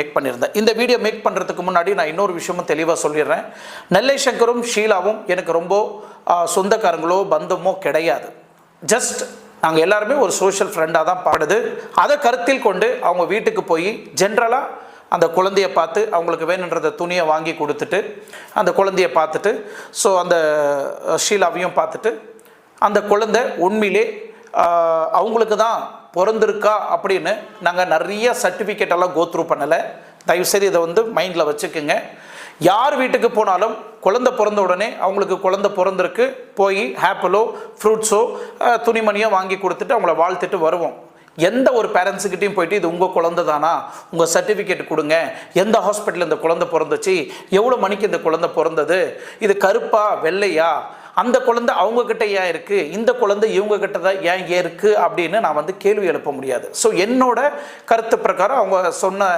Make பண்ணியிருந்தேன். இந்த video make பண்ணுறதுக்கு முன்னாடி நான் இன்னொரு விஷயமும் தெளிவாக சொல்லிடுறேன். நெல்லை சங்கரும் ஷீலாவும் எனக்கு ரொம்ப சொந்தக்காரங்களோ பந்தமோ கிடையாது. ஜஸ்ட் நாங்கள் எல்லாருமே ஒரு சோஷியல் ஃப்ரெண்டாக தான் பாடுது. அதை கருத்தில் கொண்டு அவங்க வீட்டுக்கு போய் ஜென்ரலாக அந்த குழந்தைய பார்த்து அவங்களுக்கு வேணுன்றத துணியை வாங்கி கொடுத்துட்டு அந்த குழந்தைய பார்த்துட்டு ஸோ அந்த ஷீலாவையும் பார்த்துட்டு அந்த குழந்தை உண்மையிலே அவங்களுக்கு தான் பிறந்திருக்கா அப்படின்னு நாங்கள் நிறைய சர்டிஃபிகேட் எல்லாம் கோத்ரூ பண்ணலை. தயவுசெய்து இதை வந்து மைண்டில் வச்சுக்கோங்க. யார் வீட்டுக்கு போனாலும் குழந்தை பிறந்த உடனே அவங்களுக்கு குழந்தை பிறந்திருக்கு போய் ஆப்பிளோ ஃப்ரூட்ஸோ துணிமணியோ வாங்கி கொடுத்துட்டு அவங்கள வாழ்த்துட்டு வருவோம். எந்த ஒரு பேரண்ட்ஸுக்கிட்டையும் போயிட்டு இது உங்கள் குழந்தை தானா? உங்கள் சர்டிஃபிகேட் கொடுங்க. எந்த ஹாஸ்பிட்டலில் இந்த குழந்தை பிறந்துச்சு? எவ்வளோ மணிக்கு இந்த குழந்தை பிறந்தது? இது கருப்பா வெள்ளையா? அந்த குழந்தை அவங்க கிட்ட ஏன் இருக்கு? இந்த குழந்தை இவங்க கிட்ட தான் ஏன் ஏன் இருக்கு? அப்படின்னு நான் வந்து கேள்வி எழுப்ப முடியாது. ஸோ என்னோட கருத்து பிரகாரம் அவங்க சொன்ன